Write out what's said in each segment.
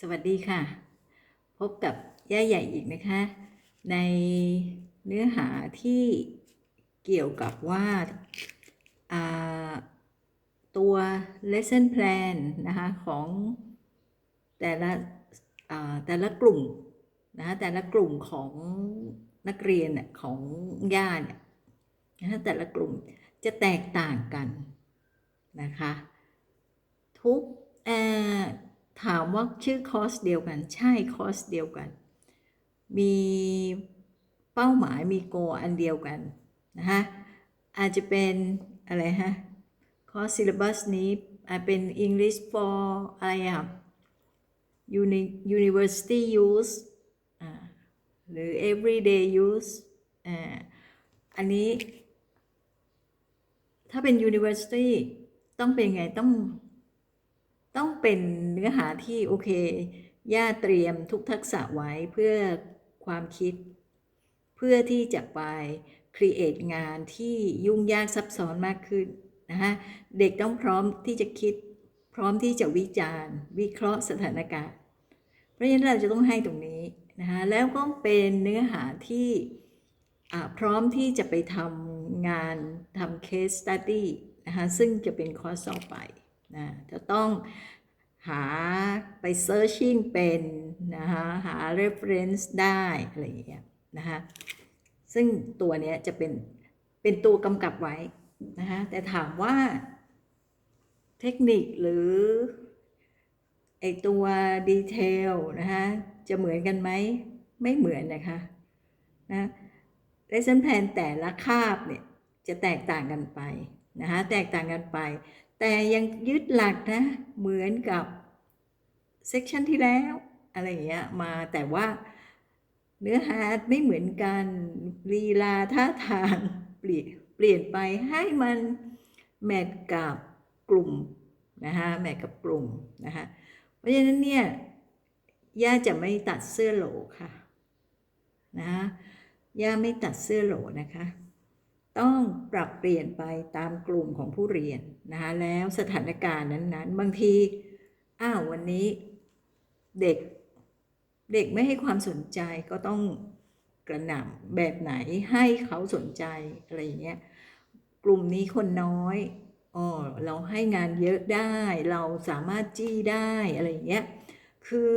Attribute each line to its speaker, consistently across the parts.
Speaker 1: สวัสดีค่ะ พบกับย่าใหญ่อีกนะคะ ในเนื้อหาที่เกี่ยวกับว่าตัว lesson plan นะคะ ของแต่ละแต่ละกลุ่มนะคะแต่ละกลุ่มของนักเรียนน่ะของย่าเนี่ยนะคะแต่ละกลุ่มจะแตกต่างกันนะคะ ทุก ถามว่าชื่อคอร์สเดียวกัน ใช่คอร์สเดียวกัน มีเป้าหมายมีโกอันเดียวกันนะคะอาจจะเป็นอะไรฮะคอร์สซิลบัสนี้อาจเป็น English for อะไรอะ Uni- University use หรือ everyday use อันนี้ ถ้าเป็น University ต้องเป็นไงต้อง ต้องเป็นเนื้อหาที่โอเค ย่าเตรียมทุกทักษะไว้เพื่อความคิด เพื่อที่จะไป create งานที่ยุ่งยากซับซ้อนมากขึ้นนะคะเด็กต้องพร้อมที่จะคิด พร้อมที่จะวิจารณ์ วิเคราะห์สถานการณ์ เพราะฉะนั้นเราจะต้องให้ตรงนี้นะคะแล้วก็เป็นเนื้อหาที่พร้อมที่จะไปทำงานทำ case study นะคะซึ่งจะเป็นคอร์สต่อไป นะจะต้องหาไป searching เป็นนะคะหา reference ได้อะไรอย่างเงี้ยนะคะซึ่งตัวเนี้ยจะเป็นเป็นตัวกำกับไว้นะคะแต่ถามว่าเทคนิคหรือไอตัวดีเทลนะคะจะเหมือนกันไหมไม่เหมือนนะคะนะ lesson plan แต่ละคาบเนี่ยจะแตกต่างกันไปนะคะแตกต่างกันไป แต่ยังยึดหลักนะ เหมือนกับ section ที่แล้ว อะไรอย่างเงี้ยมาแต่ว่าเนื้อหาไม่เหมือนกันลีลาท่าทางเปลี่ยนเปลี่ยนไปให้มันแมทกับกลุ่มนะคะแมทกับกลุ่มนะคะเพราะฉะนั้นเนี่ยย่าจะไม่ตัดเสื้อโหลค่ะนะย่าไม่ตัดเสื้อโหลนะคะ ต้องปรับเปลี่ยนไปตามกลุ่มของผู้เรียนนะคะแล้วสถานการณ์นั้นๆ บางที อ้าววันนี้เด็กเด็กไม่ให้ความสนใจก็ต้องกระหน่ำแบบไหนให้เขาสนใจอะไรอย่างเงี้ยกลุ่มนี้คนน้อยอ๋อเราให้งานเยอะได้ เราสามารถจี้ได้อะไรอย่างเงี้ยคือ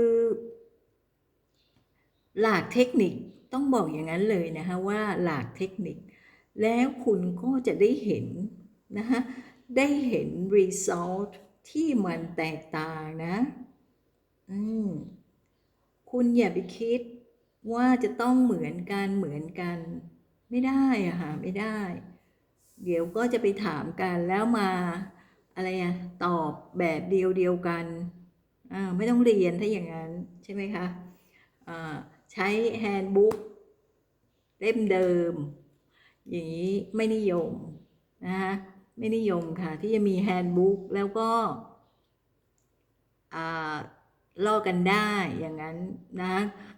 Speaker 1: หลากเทคนิคต้องบอกอย่างนั้นเลยนะคะว่าหลากเทคนิค แล้วคุณก็จะได้เห็นนะคะได้เห็น result ที่มันแตกต่างนะ อืม คุณอย่าไปคิดว่าจะต้องเหมือนกันเหมือนกัน ไม่ได้อะค่ะไม่ได้ เดี๋ยวก็จะไปถามกันแล้วมาอะไรอะตอบแบบเดียวเดียวกันอ่าไม่ต้องเรียนถ้าอย่างนั้นใช่ไหมคะอ่าใช้แฮนด์บุ๊กเล่มเดิม อย่างนี้ไม่นิยมนะคะไม่นิยมค่ะ ที่จะมีแฮนด์บุ๊กแล้วก็อ่อกกันได้อย่างนั้นนะ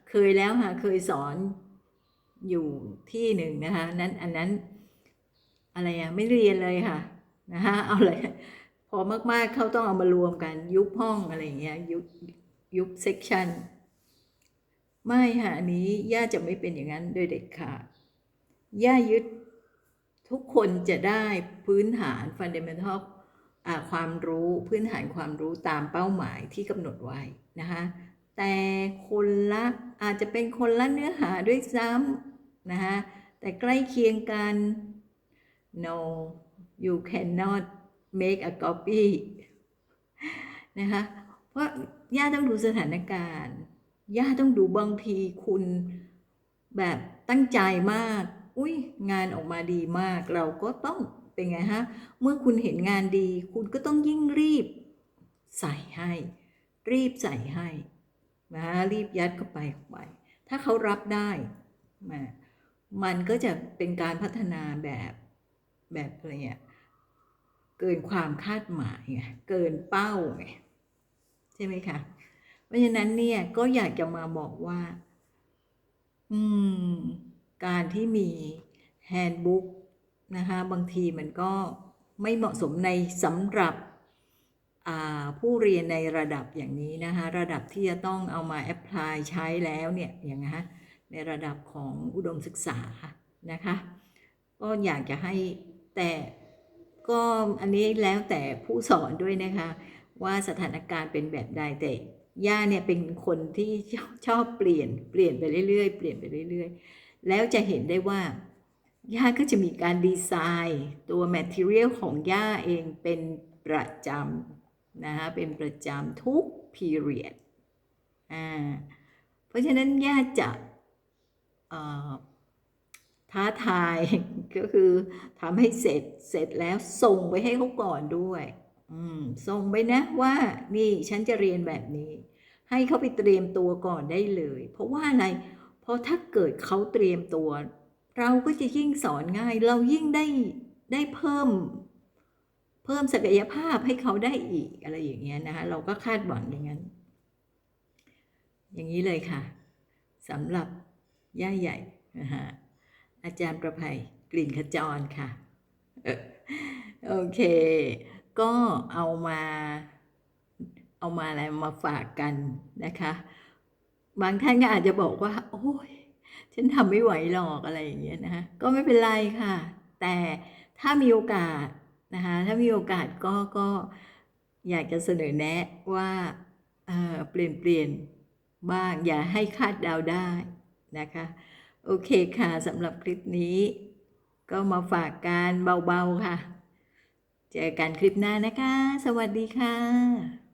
Speaker 1: เคยแล้วค่ะเคยสอนอยู่ที่หนึ่งนะคะนั้นอันนั้นอะไรอะไม่เรียนเลยค่ะนะคะเอาเลยพอมากๆเขาต้องเอามารวมกันยุบห้องอะไรอย่างเงี้ยยุบยุบเซกชันไม่ค่ะอันนี้ย่าจะไม่เป็นอย่างนั้นโดยเด็ดขาดย่ายึด ทุกคนจะได้พื้นฐาน fundamental ความรู้พื้นฐานความรู้ตามเป้าหมายที่กำหนดไว้นะคะแต่คนละอาจจะเป็นคนละเนื้อหาด้วยซ้ำนะคะแต่ใกล้เคียงกัน no you cannot make a copy นะคะเพราะย่าต้องดูสถานการณ์ย่าต้องดูบางทีคุณแบบตั้งใจมาก อุ้ยงานออกมาดีมาก เราก็ต้องเป็นไงฮะ เมื่อคุณเห็นงานดี คุณก็ต้องยิ่งรีบใส่ให้ รีบใส่ให้นะรีบยัดเข้าไปเข้าไป ถ้าเขารับได้มามันก็จะเป็นการพัฒนาแบบแบบอะไรเงี้ยเกินความคาดหมายไงเกินเป้าไงใช่ไหมคะเพราะฉะนั้นเนี่ยก็อยากจะมาบอกว่า อืม การที่มีแฮนด์บุ๊กนะคะบางทีมันก็ไม่เหมาะสมในสำหรับผู้เรียนในระดับอย่างนี้นะคะระดับที่จะต้องเอามาแอพพลายใช้แล้วเนี่ยอย่างนะในระดับของอุดมศึกษานะคะก็อยากจะให้แต่ก็อันนี้แล้วแต่ผู้สอนด้วยนะคะว่าสถานการณ์เป็นแบบใดแต่ย่าเนี่ยเป็นคนที่ชอบชอบเปลี่ยนเปลี่ยนไปเรื่อยๆ เปลี่ยนไปเรื่อย ๆ แล้วจะเห็นได้ว่าย่าก็จะมีการดีไซน์ตัว material ของย่าเองเป็นประจำนะคะเป็นประจำทุก period อ่าเพราะฉะนั้นย่าจะท้าทายก็คือทำให้เสร็จเสร็จแล้วส่งไปให้เขาก่อนด้วยอืมส่งไปนะว่านี่ฉันจะเรียนแบบนี้ ให้เขาไปเตรียมตัวก่อนได้เลย เพราะว่าอะไรเราะถ้าเกิดเขาเตรียมตัว เราก็จะยิ่งสอนง่าย เรายิ่งได้ได้เพิ่ม เพิ่มศักยภาพให้เขาได้อีกอะไรอย่างเงี้ยนะคะเราก็คาดหวังอย่างนั้น อย่างนี้เลยค่ะสำหรับย่าใหญ่นะฮะอาจารย์ประภัยกลิ่นขจรค่ะ โอเค ก็เอามา เอามาอะไรมาฝากกันนะคะ บางท่านก็อาจจะบอกว่า โอ้ยฉันทำไม่ไหวหรอกอะไรอย่างเงี้ยนะคะก็ไม่เป็นไรค่ะ แต่ถ้ามีโอกาสนะคะถ้ามีโอกาสก็ก็อยากจะเสนอแนะว่าเออเปลี่ยนเปลี่ยนบ้างอย่าให้คาดเดาได้นะคะ โอเคค่ะสำหรับคลิปนี้ ก็มาฝากการเบาๆค่ะ เจอกันคลิปหน้านะคะ สวัสดีค่ะ